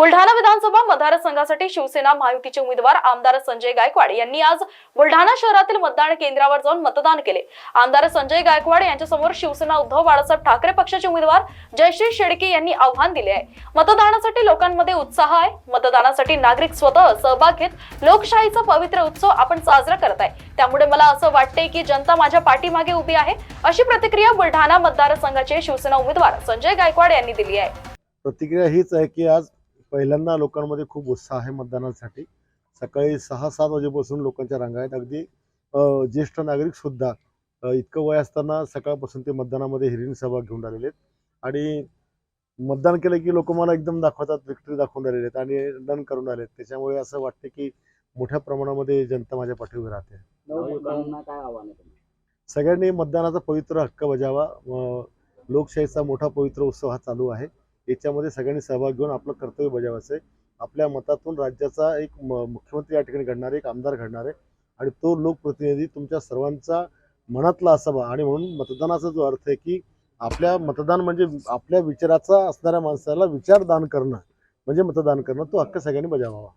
बुलढाणा विधानसभा मतदारसंघासाठी शिवसेना महायुतीचे उमेदवार आमदार संजय गायकवाड यांनी आज बुलढाणा शहरातील मतदान केंद्रावर जाऊन मतदान केले. आमदार संजय गायकवाड यांच्यासमोर शिवसेना उद्धव बाळासाहेब ठाकरे पक्षाचे उमेदवार जयश्री शेडके यांनी आव्हान दिले आहे. मतदानासाठी लोकांमध्ये उत्साह आहे. मतदानासाठी नागरिक स्वतः सहभाग घेत लोकशाहीचा पवित्र उत्सव आपण साजरा करत आहे. त्यामुळे मला असं वाटतंय की जनता माझ्या पाठीमागे उभी आहे अशी प्रतिक्रिया बुलढाणा मतदारसंघाचे शिवसेना उमेदवार संजय गायकवाड यांनी दिली आहे. प्रतिक्रिया हीच आहे की आज पहिल्यांदा लोकांमध्ये खूप उत्साह आहे मतदानासाठी. सकाळी सहा सात वाजेपासून लोकांच्या रांगा आहेत. अगदी ज्येष्ठ नागरिक सुद्धा इतकं वय असताना सकाळपासून ते मतदानामध्ये हिरिणी सभा घेऊन आलेले आहेत. आणि मतदान केलं की लोक मला एकदम दाखवतात विक्ट्री दाखवून राहिलेले आहेत आणि डन करून आले आहेत. त्याच्यामुळे असं वाटते की मोठ्या प्रमाणामध्ये जनता माझ्या पाठीवर राहते. सगळ्यांनी मतदानाचा पवित्र हक्क बजावा. लोकशाहीचा मोठा पवित्र उत्सव हा चालू आहे. याच्यामध्ये सगळ्यांनी सहभाग घेऊन आपलं कर्तव्य बजावायचं आहे आपल्या मतातून राज्याचा एक म- मुख्यमंत्री या ठिकाणी घडणार आहे एक आमदार घडणार आहे आणि तो लोकप्रतिनिधी तुमच्या सर्वांचा मनातला असावा. आणि म्हणून मतदानाचा जो अर्थ आहे की आपल्या मतदान म्हणजे आपल्या विचाराचा असणाऱ्या माणसाला विचारदान करणं म्हणजे मतदान करणं तो हक्क सगळ्यांनी बजावावा.